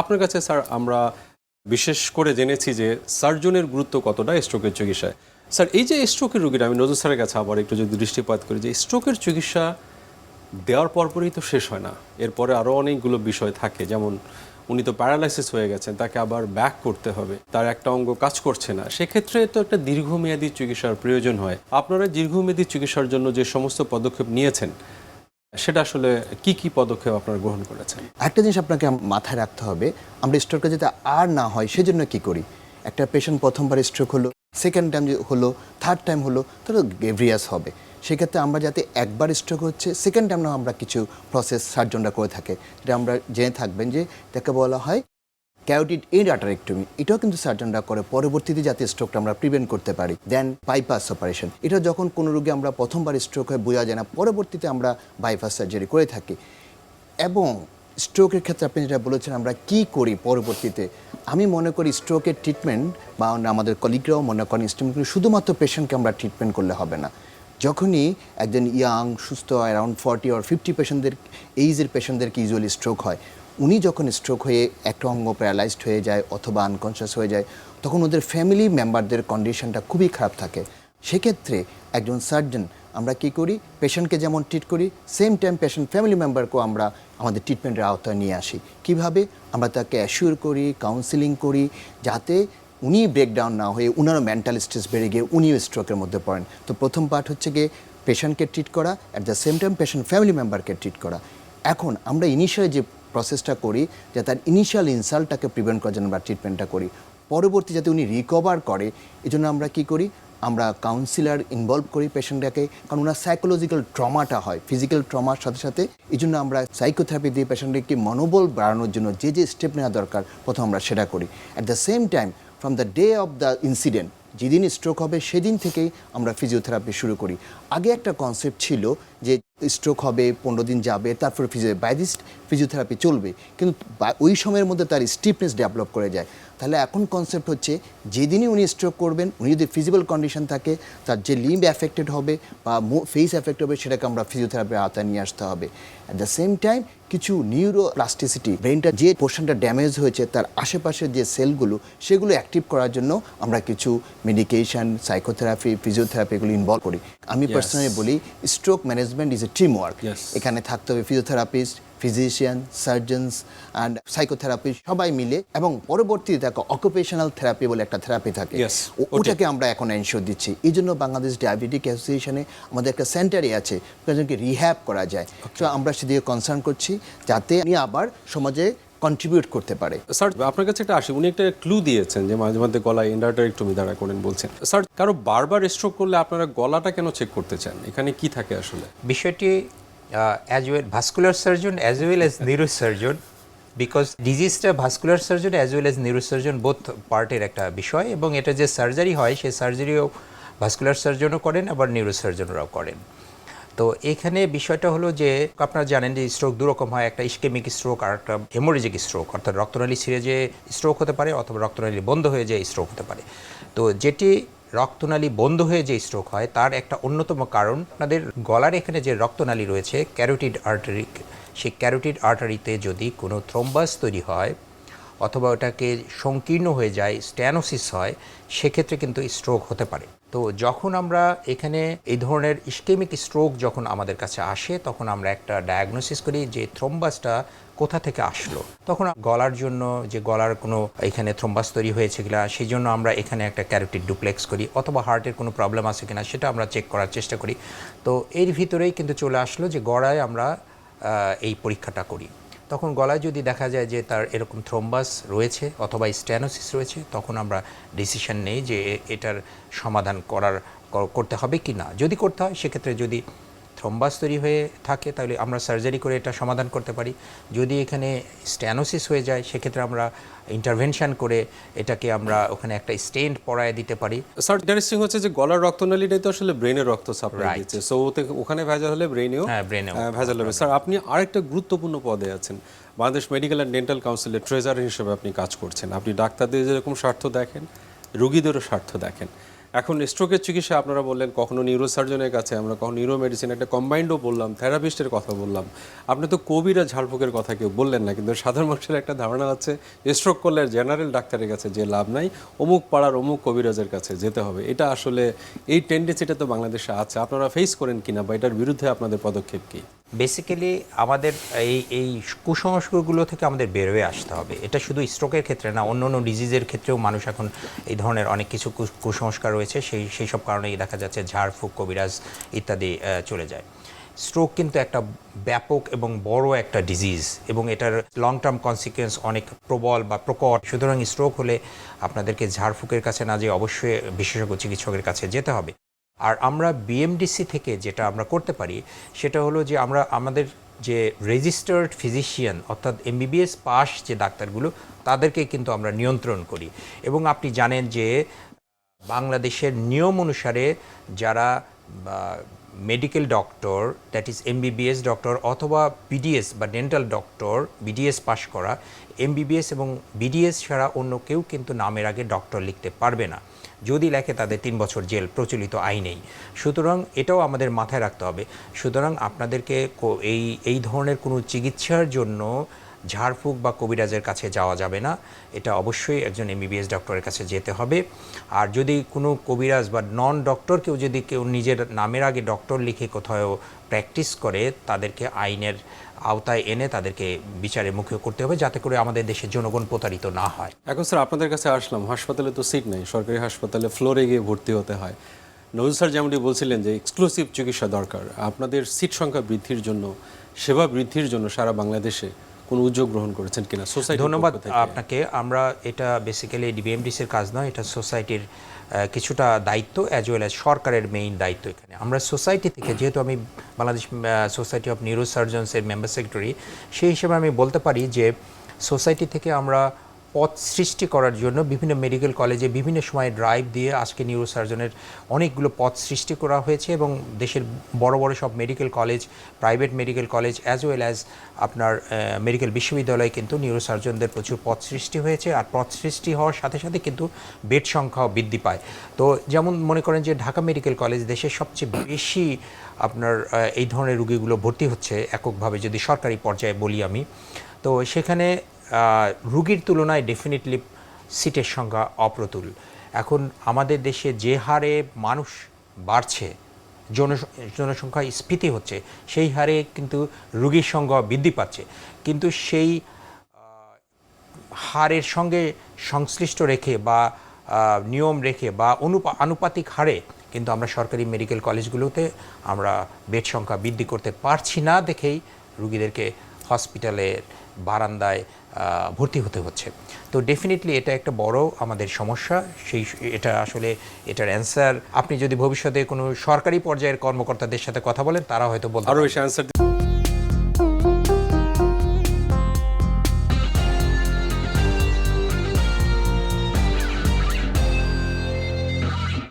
আপনার কাছে, স্যার, আমরা বিশেষ করে জেনেছি যে সার্জনের গুরুত্ব কতটা স্ট্রোকের চিকিৎসায়। স্যার, এই যে স্ট্রোকের রুগীরা আমি নজর স্যারের কাছে আবার একটু যদি দৃষ্টিপাত করি, যে স্ট্রোকের চিকিৎসা দেওয়ার পরপরই তো শেষ হয় না। এরপরে আরও অনেকগুলো বিষয় থাকে, যেমন উনি তো প্যারালাইসিস হয়ে গেছেন, তাকে আবার ব্যাক করতে হবে, তার একটা অঙ্গ কাজ করছে না। সেক্ষেত্রে তো একটা দীর্ঘমেয়াদী চিকিৎসার প্রয়োজন হয়। আপনারা দীর্ঘমেয়াদী চিকিৎসার জন্য যে সমস্ত পদক্ষেপ নিয়েছেন সেটা আসলে কি কি পদক্ষেপ আপনারা গ্রহণ করেছেন? একটা জিনিস আপনাকে মাথায় রাখতে হবে, আমরা স্ট্রোকটা যাতে আর না হয়, সেজন্য কি করি? একটা পেশেন্ট প্রথমবার স্ট্রোক হলো সেকেন্ড টাইম হলো থার্ড টাইম হলো, তাহলে গেভরিয়াস হবে। সেক্ষেত্রে আমরা যাতে একবার স্ট্রোক হচ্ছে সেকেন্ড টাইম না আমরা কিছু প্রসেস সার্জনরা করে থাকে। যেটা আমরা জেনে থাকবেন যে, তাকে বলা হয় ক্যারোটিড এড আটারেক্টমি এটাও কিন্তু সার্জনরা করে। পরবর্তীতে যাতে স্ট্রোকটা আমরা প্রিভেন্ট করতে পারি। দেন বাইপাস অপারেশন এটা যখন কোনো রোগী আমরা প্রথমবার স্ট্রোক হয়ে, বোঝা যায় না। পরবর্তীতে আমরা বাইপাস সার্জারি করে থাকি। এবং স্ট্রোকের ক্ষেত্রে আপনি যেটা বলেছেন, আমরা কি করি পরবর্তীতে? আমি মনে করি স্ট্রোকের ট্রিটমেন্ট বা আমাদের কলিগরাও মনে করেন স্ট্রোক শুধুমাত্র পেশেন্টকে আমরা ট্রিটমেন্ট করলে হবে না। যখনই একজন ইয়াং সুস্থ অ্যারাউন্ড ফর্টি অর ফিফটি পেশেন্টদের এইজের পেশেন্টদেরকে ইউজুয়ালি স্ট্রোক হয় উনি যখন স্ট্রোক হয়ে একটা অঙ্গ প্যারালাইজড হয়ে যায় অথবা আনকনসিয়াস হয়ে যায়, তখন ওদের ফ্যামিলি মেম্বারদের কন্ডিশনটা খুবই খারাপ থাকে। সেক্ষেত্রে একজন সার্জন আমরা কি করি? পেশেন্টকে যেমন ট্রিট করি সেম টাইম পেশেন্ট ফ্যামিলি মেম্বারকেও আমরা আমাদের ট্রিটমেন্টের আওতায় নিয়ে আসি। কীভাবে? আমরা তাকে অ্যাসিওর করি কাউন্সিলিং করি, যাতে উনি ব্রেকডাউন না হয়ে উনারও মেন্টাল স্ট্রেস বেড়ে গিয়ে উনিও স্ট্রোকের মধ্যে পড়েন। তো প্রথম পার্ট হচ্ছে গিয়ে পেশেন্টকে ট্রিট করা at the same time patient family মেম্বারকে ট্রিট করা। এখন আমরা ইনিশিয়ালি যে প্রসেসটা করি, যে তার ইনিশিয়াল ইনসাল্টটাকে প্রিভেন্ট করার জন্য আমরা ট্রিটমেন্টটা করি। পরবর্তী যাতে উনি রিকভার করে, এজন্য আমরা কি করি? আমরা কাউন্সিলার ইনভলভ করি পেশেন্টটাকে কারণ ওনার সাইকোলজিক্যাল ট্রমাটা হয় ফিজিক্যাল ট্রমার সাথে সাথে। এই জন্য আমরা সাইকোথেরাপি দিয়ে পেশেন্টকে মনোবল বাড়ানোর জন্য যে যে স্টেপ নেওয়া দরকার, প্রথম আমরা সেটা করি। At the same time from the day of the incident যেদিন স্ট্রোক হবে, সেদিন থেকেই আমরা ফিজিওথেরাপি শুরু করি। আগে একটা কনসেপ্ট ছিল যে স্ট্রোক হবে, পনেরো দিন যাবে, তারপরে ফিজিও বাইদিস ফিজিওথেরাপি চলবে। কিন্তু ওই সময়ের মধ্যে তার স্টিফনেস ডেভেলপ করে যায়। তাহলে এখন কনসেপ্ট হচ্ছে যেদিনই উনি স্ট্রোক করবেন উনি যদি ফিজিক্যাল কন্ডিশন থাকে তার যে লিম্ব অ্যাফেক্টেড হবে বা ফেস অ্যাফেক্ট হবে সেটাকে আমরা ফিজিওথেরাপির আওতায় নিয়ে আসতে হবে। অ্যাট দ্য সেম টাইম কিছু নিউরো প্লাস্টিসিটি ব্রেনটা যে পোর্শনটা ড্যামেজ হয়েছে তার আশেপাশের যে সেলগুলো সেগুলো অ্যাক্টিভ করার জন্য আমরা কিছু মেডিকেশন সাইকোথেরাপি ফিজিওথেরাপি এগুলো ইনভলভ করি। আমি পার্সোনালি বলি stroke management is a team work এখানে থাকতে হবে physiotherapist physician surgeons and psychotherapist সবাই মিলে এবং পরবর্তীতে দেখো অকুপেশনাল থেরাপি বলে একটা থেরাপি থাকে। ওটাকে আমরা এখন এনশিওর দিচ্ছি। এই জন্য বাংলাদেশ ডায়াবেটিক অ্যাসোসিয়েশনে আমাদের একটা সেন্টারই আছে পেশেন্টকে রিহ্যাব করা যায়। তো আমরা সেদিকে কনসার্ন করছি যাতে উনি আবার সমাজে কন্ট্রিবিউট করতে পারে। স্যার আপনার কাছে একটা আসি উনি একটা ক্লু দিয়েছেন যে মাঝে মধ্যে গলায় একটু দ্বারা করেন বলছেন। স্যার কারও বারবার স্ট্রোক করলে আপনারা গলাটা কেন চেক করতে চান? এখানে কি থাকে আসলে? বিষয়টি as well vascular surgeon as well as neurosurgeon because ডিজিজটা vascular surgeon as well as neurosurgeon both পার্টের একটা বিষয়, এবং এটা যে সার্জারি হয়, সেই সার্জারিও ভাস্কুলার সার্জনও করেন, আবার নিউরোসার্জনরাও করেন। তো এখানে বিষয়টা হলো যে, আপনারা জানেন যে স্ট্রোক দুরকম হয়, একটা ইস্কেমিক স্ট্রোক আর একটা হেমোরেজিক স্ট্রোক অর্থাৎ রক্তনালী ছিঁড়ে যে স্ট্রোক হতে পারে, অথবা রক্তনালী বন্ধ হয়ে যে স্ট্রোক হতে পারে। তো যেটি রক্তনালী বন্ধ হয়ে যে স্ট্রোক হয়, তার একটা অন্যতম কারণ আপনাদের গলার এখানে যে রক্তনালী রয়েছে ক্যারোটিড আর্টারি সেই ক্যারোটিড আর্টারিতে যদি কোনো থ্রোম্বাস তৈরি হয় অথবা ওটাকে সংকীর্ণ হয়ে যায় স্ট্যানোসিস হয়, সেক্ষেত্রে কিন্তু স্ট্রোক হতে পারে। তো যখন আমরা এখানে এই ধরনের ইস্কেমিক স্ট্রোক যখন আমাদের কাছে আসে, তখন আমরা একটা ডায়াগনোসিস করি যে থ্রোম্বাসটা কোথা থেকে আসলো। তখন গলার জন্য যে গলার কোনো এখানে থ্রোম্বাস তৈরি হয়েছে কিনা সেই জন্য আমরা এখানে একটা ক্যারোটিড ডুপ্লেক্স করি, অথবা হার্টের কোনো প্রবলেম আছে কিনা, সেটা আমরা চেক করার চেষ্টা করি। তো এর ভিতরেই কিন্তু চলে আসলো যে গড়ায় আমরা এই পরীক্ষাটা করি। তখন গলায় যদি দেখা যায় যে তার এরকম থ্রোম্বাস রয়েছে অথবা স্ট্যানোসিস রয়েছে, তখন আমরা ডিসিশন নেই যে এটার সমাধান করার করতে হবে কি না। যদি করতে হয়, সেক্ষেত্রে যদি থ্রোম্বাস তৈরি হয়ে থাকে তাহলে আমরা সার্জারি করে এটা সমাধান করতে পারি। যদি এখানে স্ট্যানোসিস হয়ে যায় সেক্ষেত্রে আমরা ইন্টারভেনশন করে এটাকে আমরা ওখানে একটা স্টেন্ট পরায় দিতে পারি। স্যার ইন্টারেস্টিং হচ্ছে যে গলার রক্তনালীটাই তো আসলে ব্রেনের রক্ত সাপ্লাই. দিচ্ছে। সো ওখানে ভেজাল হলে ব্রেনেও হ্যাঁ, brain এও ভেজাল হবে। স্যার আপনি আরেকটা গুরুত্বপূর্ণ পদে আছেন। বাংলাদেশ মেডিকেল অ্যান্ড ডেন্টাল কাউন্সিলের ট্রেজার হিসেবে আপনি কাজ করছেন। আপনি ডাক্তারদের যেরকম স্বার্থ দেখেন রুগীদেরও স্বার্থ দেখেন। এখন স্ট্রোকের চিকিৎসা আপনারা বললেন, কখনো নিউরোসার্জনের কাছে, আমরা কখনো নিউরো মেডিসিন একটা কম্বাইন্ডও বললাম থেরাপিস্টের কথা বললাম। আপনি তো কবিরা ঝাড়ফুঁকের কথা কেউ বললেন না, কিন্তু সাধারণ মানুষের একটা ধারণা আছে স্ট্রোক করলে জেনারেল ডাক্তারের কাছে যে লাভ নাই, অমুক পাড়ার অমুক কবিরাজের কাছে যেতে হবে। এটা আসলে এই টেন্ডেন্সিটা তো বাংলাদেশে আছে। আপনারা ফেস করেন কিনা বা এটার বিরুদ্ধে আপনাদের পদক্ষেপ কী? বেসিক্যালি আমাদের এই এই কুসংস্কারগুলো থেকে আমাদের বের হয়ে আসতে হবে। এটা শুধু স্ট্রোকের ক্ষেত্রে না অন্য অন্য ডিজিজের ক্ষেত্রেও মানুষ এখন এই ধরনের অনেক কিছু কুসংস্কার রয়েছে। সেই সেই সব কারণেই দেখা যাচ্ছে ঝাড়ফুঁক কবিরাজ ইত্যাদি চলে যায়। স্ট্রোক কিন্তু একটা ব্যাপক এবং বড় একটা ডিজিজ এবং এটার লং টার্ম কনসিকুয়েন্স অনেক প্রবল বা প্রকট। সুতরাং স্ট্রোক হলে আপনাদেরকে ঝাড়ফুঁকের কাছে না যেয়ে অবশ্যই বিশেষজ্ঞ চিকিৎসকের কাছে যেতে হবে। আর আমরা বিএমডিসি থেকে যেটা আমরা করতে পারি, সেটা হলো যে আমরা আমাদের যে রেজিস্টার্ড ফিজিশিয়ান অর্থাৎ এমবিবিএস পাস যে ডাক্তারগুলো, তাদেরকে কিন্তু আমরা নিয়ন্ত্রণ করি। এবং আপনি জানেন যে বাংলাদেশের নিয়ম অনুসারে যারা medical doctor that is MBBS doctor অথবা বিডিএস বা ডেন্টাল ডক্টর বিডিএস পাশ করা এমবিবিএস এবং বিডিএস ছাড়া অন্য কেউ কিন্তু নামের আগে ডক্টর লিখতে পারবে না। যদি লেখে তাদের তিন বছর জেল, প্রচলিত আইনেই। সুতরাং এটাও আমাদের মাথায় রাখতে হবে। সুতরাং আপনাদেরকে এই এই ধরনের কোনো চিকিৎসার জন্য ঝাড়ফুঁক বা কবিরাজের কাছে যাওয়া যাবে না। এটা অবশ্যই একজন এমবিবিএস ডক্টরের কাছে যেতে হবে। আর যদি কোনো কবিরাজ বা নন ডক্টর কেউ যদি কেউ নিজের নামের আগে ডক্টর লিখে কোথাও প্র্যাকটিস করে, তাদেরকে আইনের আওতায় এনে তাদেরকে বিচারে মুখে করতে হবে যাতে করে আমাদের দেশের জনগণ প্রতারিত না হয়। এখন স্যার, আপনাদের কাছে আসলাম। হাসপাতালে তো সিট নেই। সরকারি হাসপাতালে ফ্লোরে গিয়ে ভর্তি হতে হয়। নজরুল স্যার যেমনটি বলছিলেন যে এক্সক্লুসিভ চিকিৎসা দরকার। আপনাদের সিট সংখ্যা বৃদ্ধির জন্য, সেবা বৃদ্ধির জন্য সারা বাংলাদেশে কোনো উদ্যোগ গ্রহণ করেছেন কিনা? সোসাইটি ধন্যবাদ আপনাকে। আমরা এটা বেসিক্যালি ডিবিএমডিসির কাজ নয় এটা সোসাইটির কিছুটা দায়িত্ব অ্যাজ ওয়েল অ্যাজ সরকারের মেইন দায়িত্ব এখানে। আমরা সোসাইটি থেকে যেহেতু আমি বাংলাদেশ সোসাইটি অফ নিউরো সার্জনসের মেম্বার সেক্রেটারি সেই হিসেবে আমি বলতে পারি যে সোসাইটি থেকে আমরা পথ সৃষ্টি করার জন্য বিভিন্ন মেডিকেল কলেজে বিভিন্ন সময় ড্রাইভ দিয়ে আজকে নিউরোসার্জনের অনেকগুলো পথ সৃষ্টি করা হয়েছে এবং দেশের বড় বড় সব medical college private medical college as well as আপনার মেডিকেল বিশ্ববিদ্যালয়ে কিন্তু নিউরোসার্জনদের প্রচুর পথ সৃষ্টি হয়েছে। আর পথ সৃষ্টি হওয়ার সাথে সাথে কিন্তু বেড সংখ্যাও বৃদ্ধি পায়। তো যেমন মনে করেন যে ঢাকা মেডিকেল কলেজ দেশের সবচেয়ে বেশি আপনার এই ধরনের রুগীগুলো ভর্তি হচ্ছে এককভাবে যদি সরকারি পর্যায়ে বলি আমি। তো সেখানে রুগীর তুলনায় ডেফিনেটলি সিটের সংখ্যা অপ্রতুল। এখন আমাদের দেশে যে হারে মানুষ বাড়ছে, জন, জনসংখ্যা স্ফীতি হচ্ছে, সেই হারে কিন্তু রুগীর সংখ্যা বৃদ্ধি পাচ্ছে। কিন্তু সেই হারের সঙ্গে সংশ্লিষ্ট রেখে বা নিয়ম রেখে বা অনুপা, আনুপাতিক হারে কিন্তু আমরা সরকারি মেডিকেল কলেজগুলোতে আমরা বেড সংখ্যা বৃদ্ধি করতে পারছি না দেখেই রুগীদেরকে হসপিটালের বারান্দায় ভর্তি হতে হচ্ছে। তো ডেফিনেটলি এটা একটা বড় আমাদের সমস্যা। সেই এটা আসলে এটার অ্যান্সার আপনি যদি ভবিষ্যতে কোনো সরকারি পর্যায়ের কর্মকর্তাদের সাথে কথা বলেন তারা হয়তো বলতে আরও বেশি অ্যান্সার